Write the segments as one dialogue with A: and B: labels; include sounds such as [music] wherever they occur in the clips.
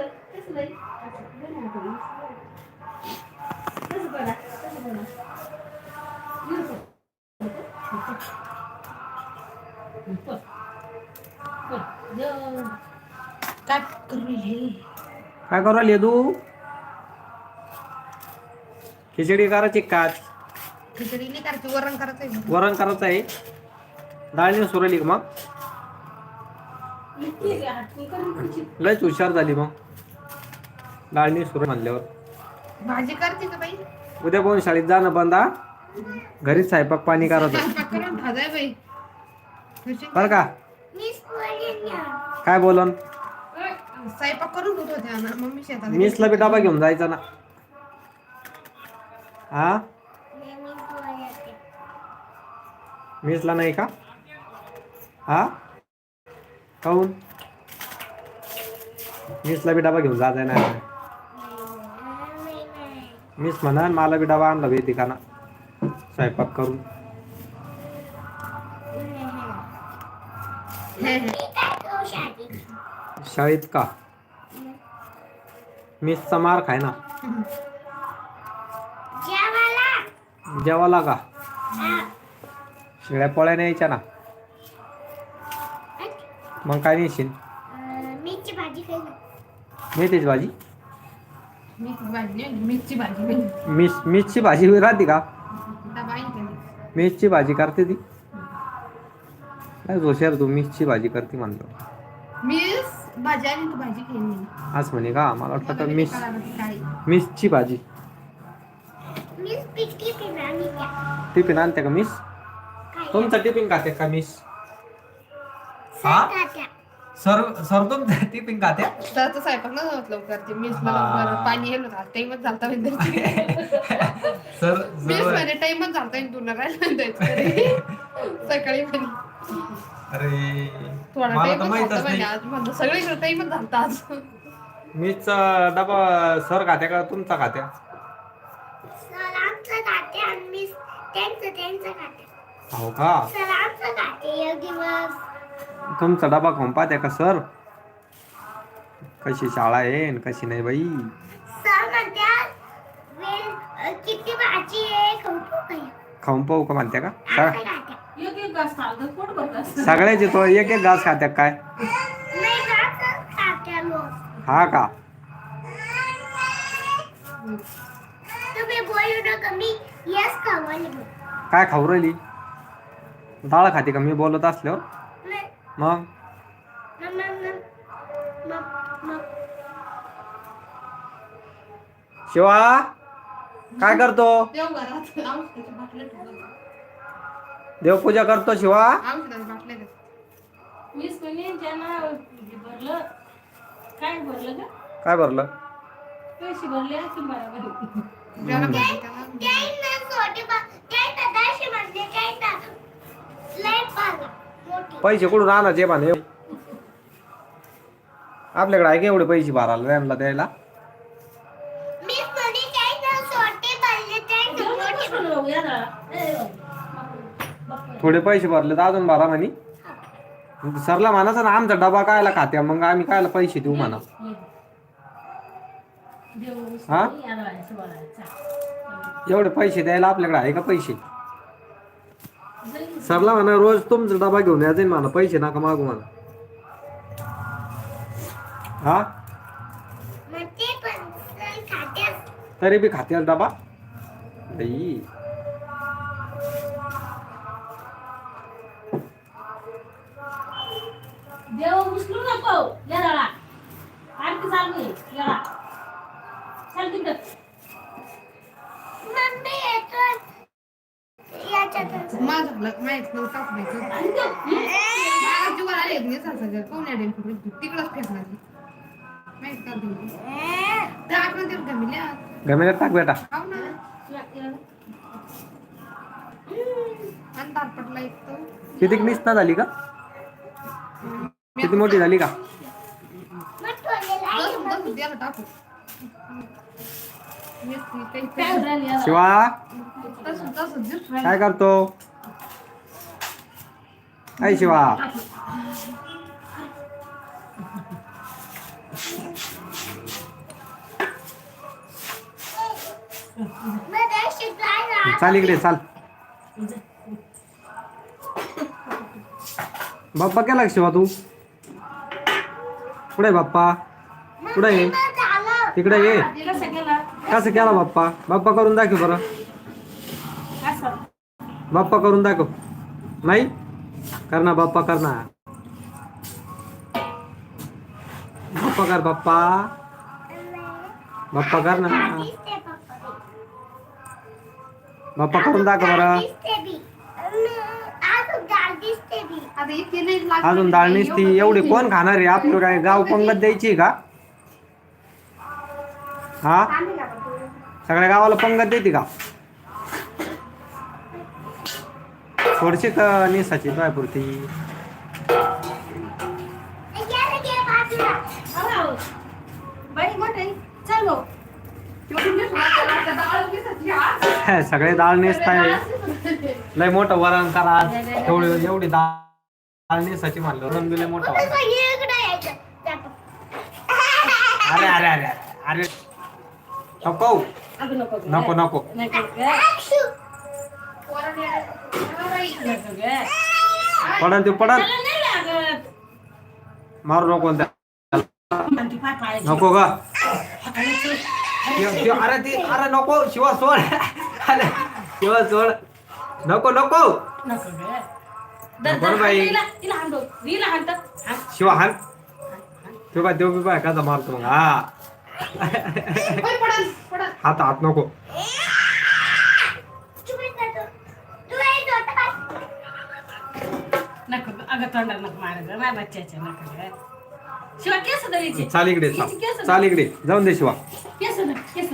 A: तसं तसं. तसं तसं काय करू
B: काय करू राहिली तू? खिचडी करायची का आज?
A: खिचडी नाही करायची वरण करायचं
B: वरण करायचं आहे. डाळ नाही सुरली का मग? लयच हुशार झाली मग. डाळ नाही सुर म्हणल्यावर.
A: भाजी करते का बाई?
B: उद्या पण शाळेत जाणं बंद? हा घरीच स्वयंपाक पाणी करायचं
A: स्वयंपाक करून खाजाय बाई. कशी?
B: बरं का? काय बोलन?
A: स्वयंपाक करून होत होत्या ना मम्मी शेतात
B: मिसला बी डबा घेऊन जायचा ना. हा? मिसला नाही का? हा? काऊन? मिसला बी डबा घेऊन जायचा ना मिस म्हणा मला बी डबा आणला बी ना स्वयंपाक करून. शाळेत का? मिसचा मार खाय ना. जेवाला का? शिळ्या पोळ्या न्यायच्या ना. मग काय नेशील
C: मीची
B: मेथीची भाजी?
A: मिरची भाजी नाही, मिरची भाजी नाही.
B: मिस मिसची भाजी राहते का? मिसची भाजी करते ती. काय हुशार तू मिसची भाजी करते म्हणतो.
A: मिस भाजी आणि तू भाजी मी.
B: आज म्हणे का मला वाटतं तर मिस. मिसची भाजी. टिफिन आणते का मिस? तुमचा टिफिन खाते का मिस? हा?
C: तात्या
B: सर सर तुमचा टिफिन खात्या
A: तर तो स्वयंपाक नाही होत लवकर. ते
B: हा.
A: लवकर पाणी येलो टाइमच झालता म्हणजे [laughs]
B: सर
A: मिसमध्ये टाइमच झालता आणि तू न राहिला सकाळी पण
B: अरे
A: थोडा
B: मला तर
A: टाइमच
B: माहितच
A: झालता म्हणजे
B: नाही.
A: आज म्हणलं सगळीकडे टाइमच झालता आज.
B: डबा सर खात्या का तुमचा खात्या?
C: सर आमचं त्यांचं त्यांचं
B: हो का?
C: सर आमचं खाते एक दिवस
B: तुमचा डबा खाऊन पाहत्या का सर? कशी शाळा आहे कशी नाही बाई? खाऊन पाहू का म्हणत्या का सगळ्याचे तो एक एक घास खात्या काय? हा का? काय खाऊ राहिली? डाळ खाते का? मी बोलत असल्यावर? मग शिवा काय करतो. देवपूजा करतो शिवा
D: काय भरलं
B: भरलं
D: पैसे
B: कुठून आणायचे म्हणे? आपल्याकडे आहे का एवढे पैसे भरायला द्यायला?
C: त्यांना मोठे
B: थोडे पैसे भरले तर अजून भरा म्हणे. सरला म्हणायचं ना आमचा डबा कायला खात्या मग आम्ही कायला पैसे देऊ म्हणा? हा? एवढे पैसे द्यायला आपल्याकडे आहे का पैसे? सरला म्हणा रोज तुमचा डबा घेऊन यायचा म्हणा पैसे नका मागू म्हणा. हा? तरी बी खात्याला डबा? बाई
D: देव उचलू नको येराळा आरती चालू आहे येरा चल तिकडं
C: मम्मी येतो याच्यात
A: माझं झालं माहीत नव्हतं टाकून
D: आणि तो, हं?
A: मला जीवावर आले नाही सारखं कोण अडेल तिकडंच फेकणार ती. माहीत का तुम्ही? त्या आतमध्ये ते गमिल्या.
B: गमेला टाक बेटा
A: खाऊ ना.
D: या- येरा.
A: आणि ताटपटला एक तो.
B: किती निस्ता झाली का किती मोठी झाली का
C: मग ठेवलेला आहे
A: दस- दस द्यायला टाकू. मेथी, काही-
D: काय होऊन राहिलं येरा?
B: शिवा
A: तसं- तसं दिसून राहिलं.
B: काय करतो ऐ इकडे चाल बाप्पा केला शिवा तू कुठे बाप्पा कुठे
C: ये
B: तिकडे ये
D: कसं केला
B: बाप्पा बाप्पा करून दाखव बरं बाप्पा करून दाखव नाही कर ना बाप्पा कर ना बाप्पा कर बाप्पा। बाप्पा कर ना।
C: दिसते पप्पा
B: बाप्पा करून दाखव बरं।
C: दिसते बी अजून डाळ दिसते बी
A: आता इतके नाही लागत.
B: अजून डाळ ती एवढी कोण खाणार आहे? आपलं काय गाव पंगत द्यायची का? हा?
A: थांबेल आता तू.
B: सगळ्या गावाला पंगत देते का?
A: स्वतः आता डाळ दिसत हा.
B: सगळे डाळ नेसताय लय मोठं वरण करा. एवढी एवढी डाळ डाळ नेसाची म्हणलं. वरण बी लय मोठं. अरे अरे अरे अरे. नको.
D: नको.
B: नको. पडन ते
D: लागत.
B: मारू नको. नको का अरे ती अरे नको शिवा सोड. अरे शिवा सोड. नको नको.
D: नको गं. दर-
B: नको रे
D: दर-
B: बाई. शिवा हान तो काय देव बी पाय का मारतो मग. हा. हात हात नको.
D: अगं तोंडाला नको मारत गं. माझ्या बच्च्याच्या नको गं. शिवा केस धरायचे
B: चाल इकडे
D: हिची
B: चाल. इकडे. जाऊन दे शिवा.
D: केस धर, केस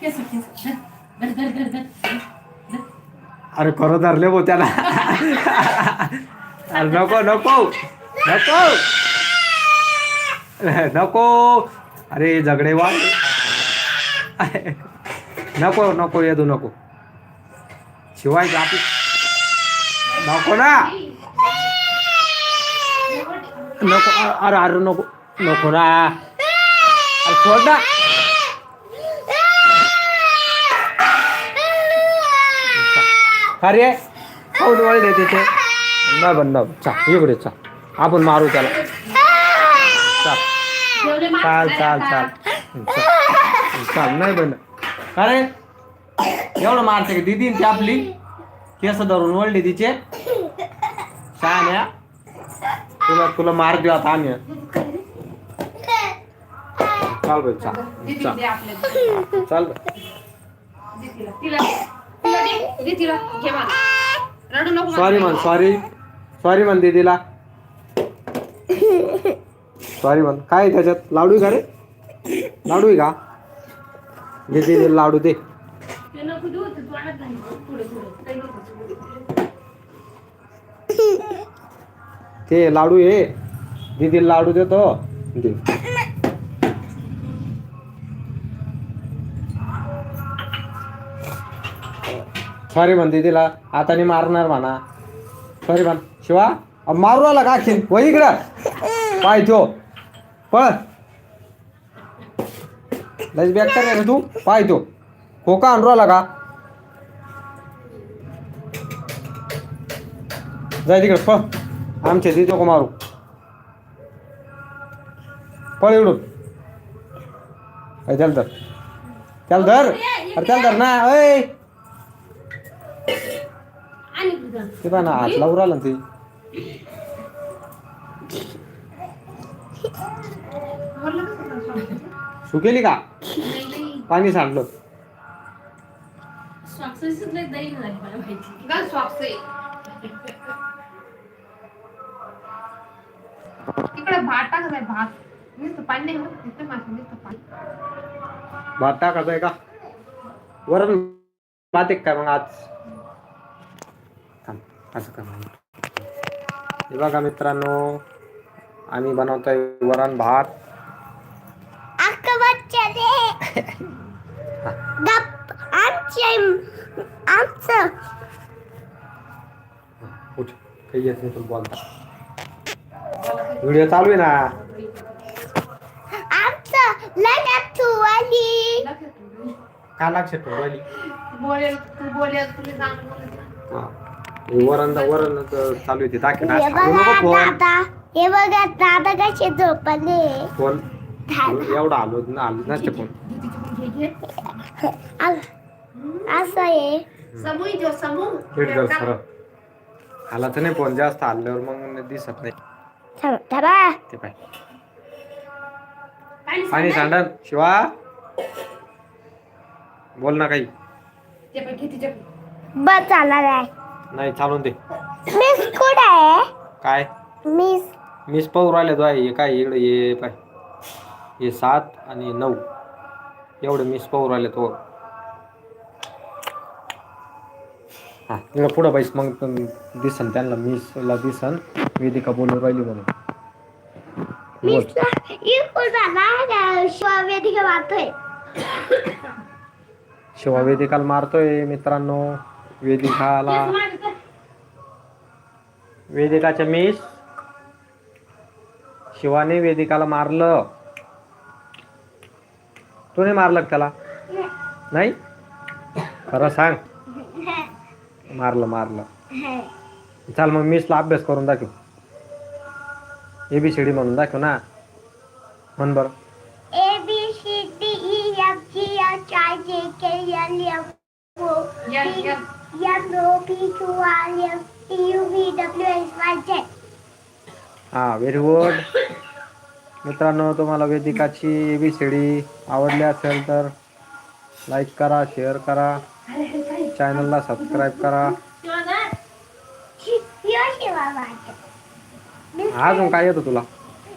D: केस केस धर धर. धर धर धर धर.
B: अरे खरं धरले भो त्याला. अरे नको नको. नको. नको. अरे झगडे वा नको नको येदू नको. शिवाय आपली नको ना. नको अ- अरे अरे नको नको ना अरे सोड ना. अरे पाऊस वळले तिथे. नाही बंद चा इकडे चा. आपण मारू त्याला. चा. चाल चाल चाल. चाल चाल नाही बंद अरे एवढं मारते का? दिदी ती आपली. केस धरून वळली तिचे. या तुला तुला मार देऊ आता आम्ही चाल बाई चाल चाल. चाल सॉरी म्हण सॉरी सॉरी म्हण दीदीला. सॉरी म्हण काय त्याच्यात? लाडू का रे? लाडू आहे का? दे लाडू दे.
D: ते
B: लाडू ये. दीदीला लाडू देतो. दे. सॉरी म्हण दीदीला. हाताने मारणार म्हणा. सॉरी म्हण. शिवा मारू आला का खेळ वय इकडं. पाय तो. पळ. लस बॅग कर तू. पाय तो. हो खोका आणू आला का? जाय तिकडे पळ. आमच्या तिथे नको मारू. पळ इकडून. त्याला धर. त्याला धर. अरे त्याला धर ना.
D: तुझं.
B: ते पहा ना हात लावून राहिला ना ते.
A: वरलं कसं करणार स्वामी?
B: सुकेली का
A: नाही नाही
B: पाणी सांडलं
D: स्वाक्षरीच
A: तिकडे भात टाकत आहे भात. नुसतं पाणी नाही होत तिथे मासे नुसतं पाणी.
B: भात टाकायचा आहे का? वरण भात एक काय मग आज. थांब असं का हे बघा मित्रांनो आम्ही बनवतोय वरण भात.
C: आमचे
B: काही येत नाही तुला बोलता. व्हिडिओ चालू आहे ना?
C: आमचं.
B: का ठेवली
A: बोलेल तू बोलेल
B: हा. हे वरण वरण चालू आहे ते ना.
C: हे बघा
B: नको फोन.
C: दादा हे बघा दादा कसे झोपले.
B: फोन. एवढा आलो आलो नसते फोन.
C: असं आहे.
A: समूह जो समूह.
B: नीट कर सरळ. आला तर नाही फोन जास्त हल्ल्यावर मग दिसत नाही.
C: थांबा.
B: ते पाय.
D: पाणी
B: आणि
D: सांडलं?
B: सांडण. शिवा. बोल ना काही.
C: बस चालणार आहे.
B: नाही चालून दे.
C: मिस कुठे आहे?
B: काय?
C: मिस
B: मीच पाहू राहिले तो आहे. हे काय इकडे ये पाय. हे सात आणि नऊ. एवढे मीच पाहू राहिले तो. हा इकडं पुढं बाईस मग दिसन त्यांना मिसला दिसन. वेदिका बोलून राहिली म्हणून.
C: शिवा वेदिका वाहतोय
B: शिवा वेदिकाला मारतोय मित्रांनो. वेदिकाला. वेदिकाच्या मिस. शिवाने वेदिकाला मारलं. तू नाही मारलं त्याला? नाही? खरं सांग. [laughs] मारलं मारलं. चाल मग मिसला अभ्यास करून दाखव. एबीसीडी म्हणून दाखव ना म्हण बरं
C: A B C D E F G H I J K L M O
A: Yes, yes.
C: M O P Q R S T U V W X Y Z
B: हां व्हेरी गुड मित्रांनो तुम्हाला वेदिकाची ABCD आवडली असेल तर like करा share करा. चॅनलला subscribe करा.
D: शिवा धर.
C: यो शिवा वाहतो
B: अजून काय येतं तुला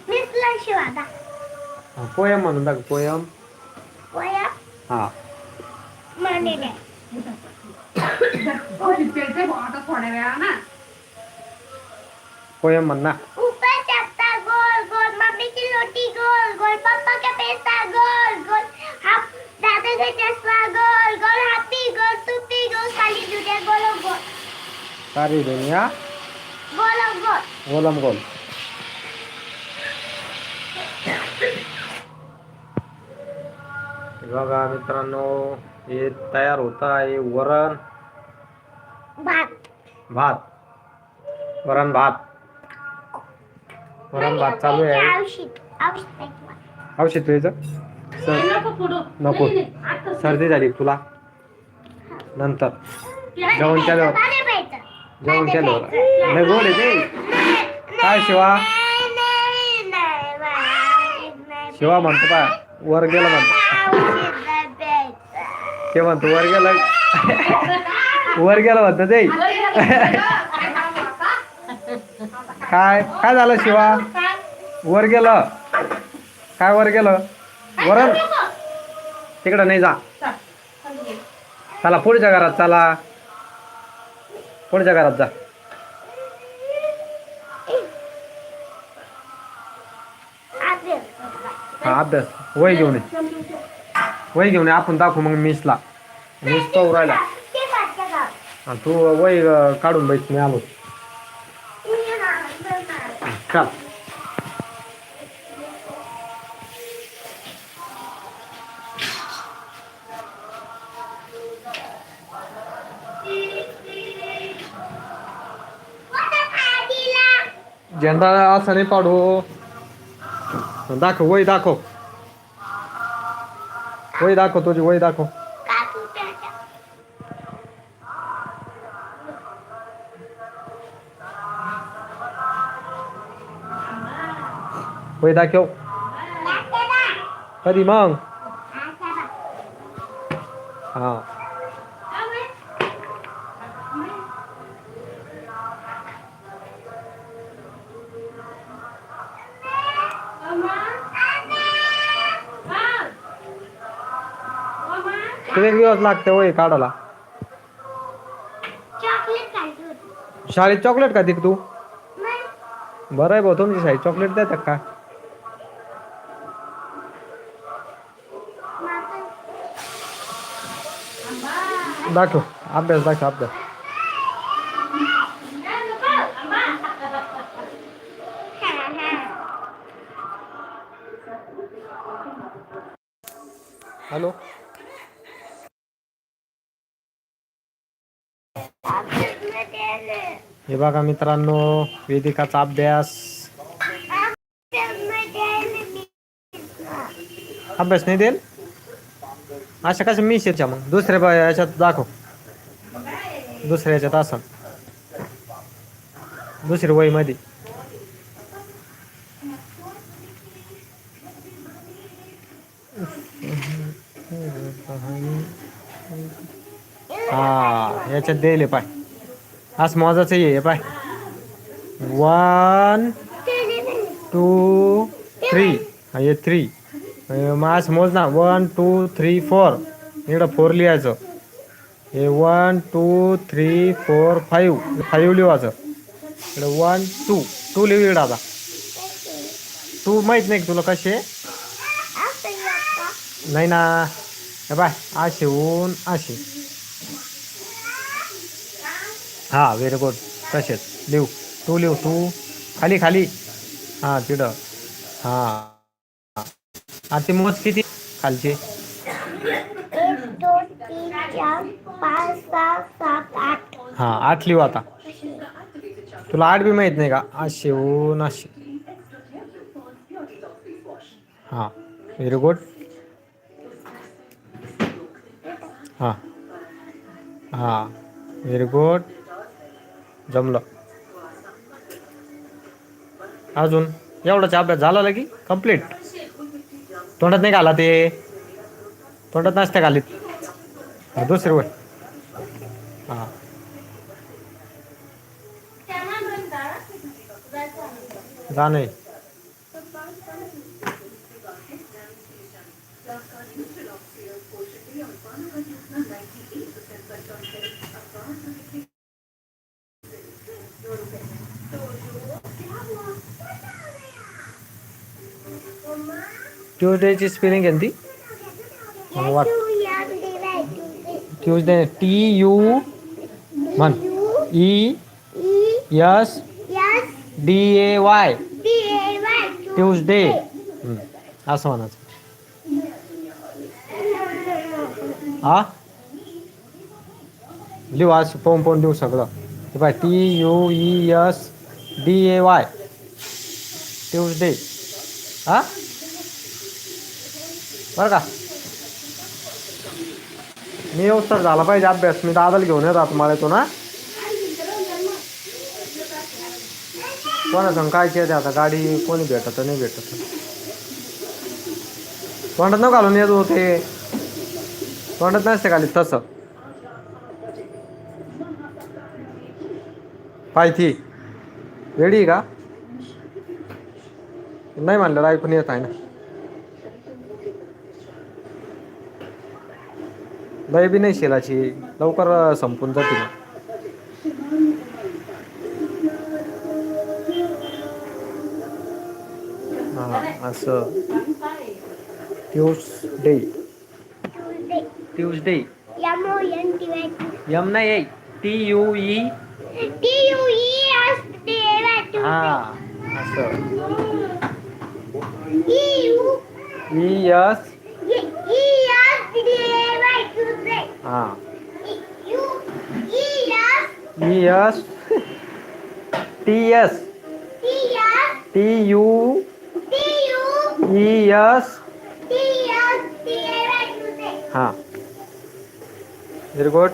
C: मिसला शिवा दा
B: पोयम म्हणून दाखव पोयम
C: वया
B: हां
C: म्हणे नाही
A: पेलते आता थोड्या वेळा ना
B: पोयम म्हण ना
C: ऊपर चपटा गोल गोल मम्मी की रोटी गोल गोल पापा का पैसा गोल गोल हम दादा का चश्मा गोल गोल हाथी गोल टूटी गोल काली दुनिया गोलो गोल
B: सारी दुनिया
C: गोलो गोल
B: गोलम गोल बघा मित्रांनो हे तयार होत आहे वरण.
C: भात.
B: भात. वरण भात. वरण भात चालू आहे.
C: औषध.
B: प्यायचं
D: हे
B: सर
D: नको
B: सर्दी झाली का तुला नंतर. जेवण केल्यावर. जेवण केल्यावर. नाही बोल आहे ते. काय शिवा. शिवा म्हणतो पा वर गेलं म्हणतो. ते म्हणतो वर गेलं. वर गेला म्हणतो ते. काय? काय झालं शिवा? वर गेलं. काय वर गेलं? वरण? तिकडं नाही जा. चला पुढच्या घरात चला. पुढच्या घरात जा.
C: अभ्यास
B: हा अभ्यास. वय घेऊन ये. वय घेऊन ये आपण दाखवू मग मिसला मिस पाहू राहिला. हा, तू वय काढून बैस मी आलो. चल. झेंडा असा नाही पाडू. दाखव वय दाखव. वय दाखव तुझी वय दाखव
C: काकू प्यायच्या.
B: वय दाखव
C: लागते ना?
B: कधी मग किती दिवस लागते वय काढायला. शाळेत चॉकलेट खाते का तू. बरं आहे भाऊ तुमची शाळेत चॉकलेट देतात का? दाखव अभ्यास दाखव अभ्यास. हे बघा मित्रांनो वेदिकाचा अभ्यास. अभ्यास नाही देईल? अशा कसं मी शेच्या मग? दुसऱ्या याच्यात दाखव. दुसऱ्या याच्यात असं दुसरी वय हा याच्यात दिले पाय. आज मोजाचं ये पाय. वन टू थ्री हा थ्री आज मोज ना वन टू थ्री फोर इकडं फोर लिहायचं. हे one two three four five five लिहायचं. इकडं वन टू टू लिहू इकडं आता. टू माहीत नाही का तुला कसे? नाही ना. हे बाय असे ऊन असे. हां व्हेरी गुड तसेच लिहू. तू लिहू तू खाली खाली. हां तिथं. हां. आता ते मोज किती? खालचे. हां आठ लिहू आता. तुला आठ बी माहीत नाही का? असे ऊन असे हां व्हेरी गुड हां. हां व्हेरी गुड जमलं. अजून एवढाच अभ्यास झाला लगी कंप्लीट तोंडात नाही घाला ते. तोंडात नसते घालीत. दुसरी वय. हां. जा नाही. ट्यूजडेची स्पेलिंग आहे ना ती वाट ट्यूजडे टी यू म्हण E S D A Y Tuesday hmm, असं म्हणायचं हा लिहू आज पाहून पाहून देऊ सगळं ते पाय T U E S D A Y Tuesday हा बरं का? मी उत्तर झाला पाहिजे अभ्यास. मी दादाला घेऊन येतात मला तो ना कोणा सांग काय ते आता? गाडी कोणी भेटत नाही भेटत तोंडात न घालून येत होते तोंडात नसते खाली तसं. पायथी. रेडी का? नाही म्हणलं ऐकून येत आहे ना. लय बी नाही शेलाची लवकर संपून जाते हा असं. ट्यूसडे. ट्यूसडे. यम नाही टी यू ई. हा असं. E S E S T S T U E S हा। व्हेरी गुड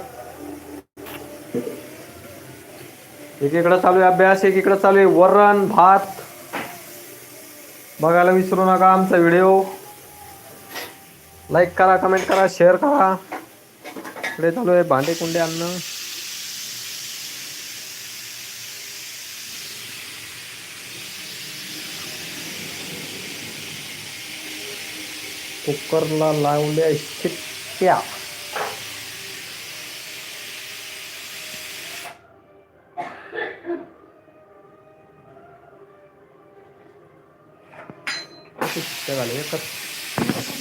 B: एकीकडं चालू आहे अभ्यास एकीकडं चालू आहे वरण भात. बघायला विसरू नका आमचा व्हिडिओ. लाईक करा कमेंट करा शेअर करा. इकडे चालू आहे भांडे कुंडे आणणं. कुकरला लावल्या शिट्ट्या शिट्ट्या झाल्या एकच.